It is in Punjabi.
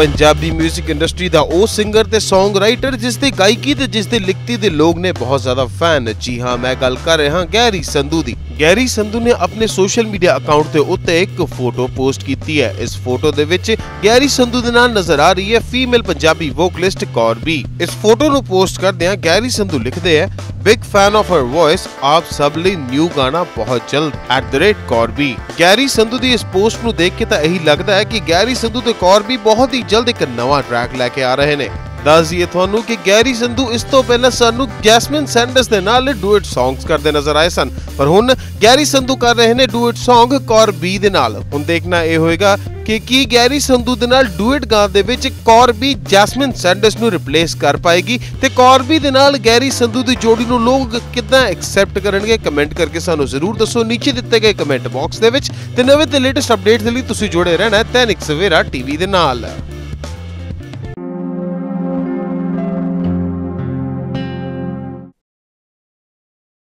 ਪੰਜਾਬੀ 뮤직 ਇੰਡਸਟਰੀ ਦਾ ਉਹ ਸਿੰਗਰ ਤੇ ਸੌਂਗ ਰਾਈਟਰ ਜਿਸ ਦੀ ਗਾਇਕੀ ਤੇ ਜਿਸ ਦੀ ਲਿਖਤੀ ਦੇ ਲੋਕ ਨੇ ਬਹੁਤ ਜ਼ਿਆਦਾ ਫੈਨ ਜੀ ਹਾਂ, ਮੈਂ ਗੱਲ ਕਰ ਰਿਹਾ ਗੈਰੀ ਸੰਧੂ ਦੀ। ਗੈਰੀ ਸੰਧੂ ਨੇ ਆਪਣੇ ਸੋਸ਼ਲ ਮੀਡੀਆ ਅਕਾਊਂਟ ਤੇ ਉੱਤੇ ਇੱਕ ਫੋਟੋ ਪੋਸਟ ਕੀਤੀ ਹੈ। ਇਸ ਫੋਟੋ ਦੇ ਵਿੱਚ ਗੈਰੀ ਸੰਧੂ ਦੇ ਨਾਲ ਨਜ਼ਰ ਆ ਰਹੀ ਹੈ ਫੀਮੇਲ ਪੰਜਾਬੀ ਵੋਕਲਿਸਟ ਕੌਰਬੀ। ਇਸ ਫੋਟੋ ਨੂੰ ਪੋਸਟ ਕਰਦਿਆਂ ਗੈਰੀ ਸੰਧੂ ਲਿਖਦੇ ਹੈ big fan of her voice ਆਪ ਸਭ ਲਈ ਨਿਊ ਗਾਣਾ ਬਹੁਤ ਜਲਦ। @ਕੌਰਬੀ। ਗੈਰੀ ਸੰਧੂ ਦੀ ਇਸ ਪੋਸਟ ਨੂੰ ਦੇਖ ਕੇ ਤਾਂ ਇਹੀ ਲੱਗਦਾ ਹੈ ਕਿ ਗੈਰੀ ਸੰਧੂ ਤੇ ਕੌਰਬੀ ਬਹੁਤ ਹੀ ਜਲਦ ਇੱਕ ਨਵਾਂ ਟਰੈਕ ਲੈ ਕੇ ਆ ਰਹੇ ਨੇ। ਦੱਸ ਦਈਏ ਤੁਹਾਨੂੰ ਕਿ ਗੈਰੀ ਸੰਧੂ ਇਸ ਤੋਂ ਪਹਿਲਾਂ ਸਾਨੂੰ ਜੈਸਮਿਨ ਸੈਂਡਰਸ ਦੇ ਨਾਲ ਡੂਇਟ ਸੌਂਗਸ ਕਰਦੇ ਨਜ਼ਰ ਆਏ ਸਨ। ਪਰ ਹੁਣ ਗੈਰੀ ਸੰਧੂ ਕਰ ਰਹੇ ਨੇ ਡੂਇਟ ਸੌਂਗ ਕੌਰ ਬੀ ਦੇ ਨਾਲ। ਹੁਣ ਦੇਖਣਾ ਇਹ ਹੋਏਗਾ ਕਿ ਕੀ ਗੈਰੀ ਸੰਧੂ ਦੇ ਨਾਲ ਡੂਇਟ ਗਾਣ ਦੇ ਵਿੱਚ ਕੌਰ ਬੀ ਜੈਸਮਿਨ ਸੈਂਡਰਸ ਨੂੰ ਰਿਪਲੇਸ ਕਰ ਪਾਏਗੀ ਤੇ ਕੌਰ ਬੀ ਦੇ ਨਾਲ ਗੈਰੀ ਸੰਧੂ ਦੀ ਜੋੜੀ ਨੂੰ ਲੋਕ ਕਿੱਦਾਂ ਐਕਸੈਪਟ ਕਰਨਗੇ ਕਮੈਂਟ ਕਰਕੇ ਸਾਨੂੰ ਜ਼ਰੂਰ ਦੱਸੋ। ਨੀਚੇ ਦਿੱਤੇ ਗਏ ਕਮੈਂਟ ਬਾਕਸ ਦੇ ਵਿੱਚ ਤੇ ਨਵੇਂ ਤੇ ਲੇਟੈਸਟ ਅਪਡੇਟਸ ਦੇ ਲਈ ਤੁਸੀਂ ਜੁੜੇ ਰਹਿਣਾ ਹੈ ਦੈਨਿਕ ਸਵੇਰਾ ਟੀਵੀ ਦੇ ਨਾਲ।